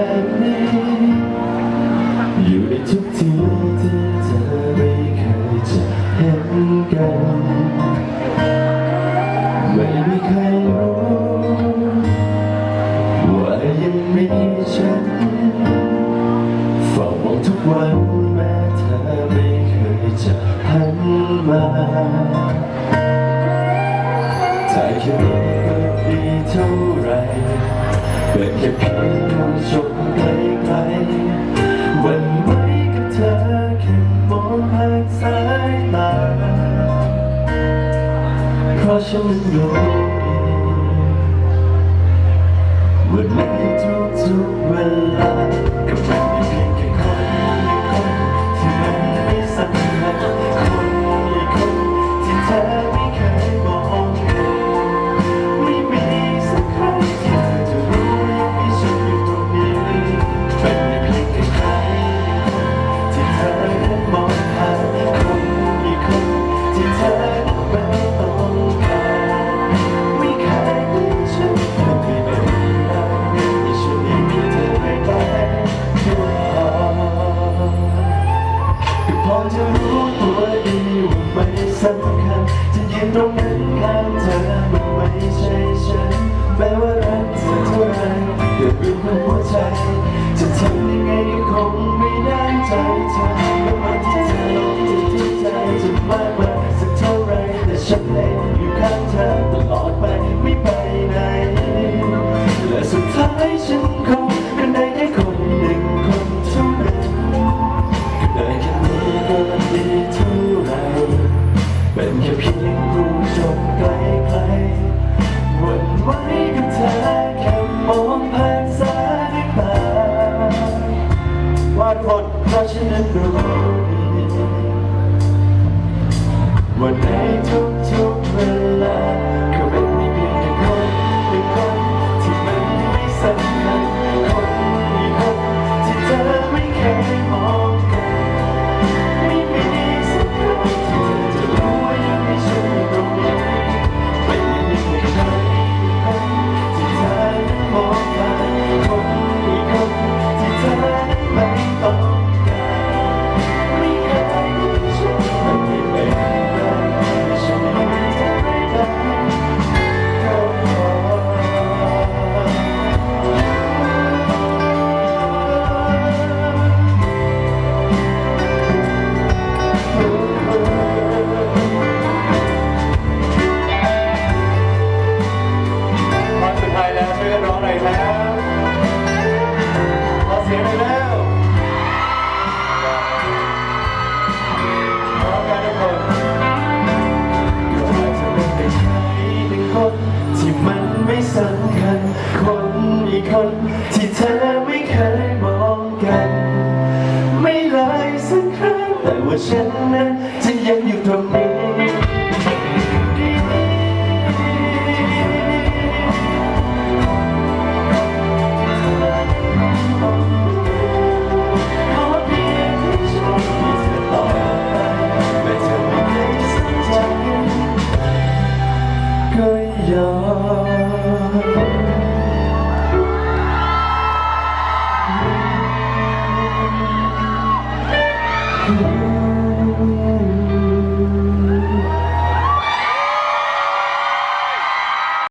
แบบนี้ อยู่ในทุกทีที่เธอไม่เคยจะเห็นกัน ไม่มีใครรู้ว่ายังมีฉันเฝ้ามองทุกวันแม้เธอไม่เคยจะหันมาใจแค่นี้ก็ดีเท่าไรเกิดแค่เพียง ราะฉันนั้นรู้ดีว่าในทุกๆเวลา จะรู้ตัวดีว่าไม่สำคัญจะยืนตรงนั้นข้างเธอมันไม่ใช่ฉันแม้ว่ารักเธอเท่าไรเกิดเป็นหัวใดพ้นเพราะฉันนั้นรู้ดีวันในทุกๆเวลา ที่มันไม่สำคัญ คนอีกคน ที่เธอไม่เคยมองกัน ไม่เลยสักครั้งแต่ว่าฉันนั้น you.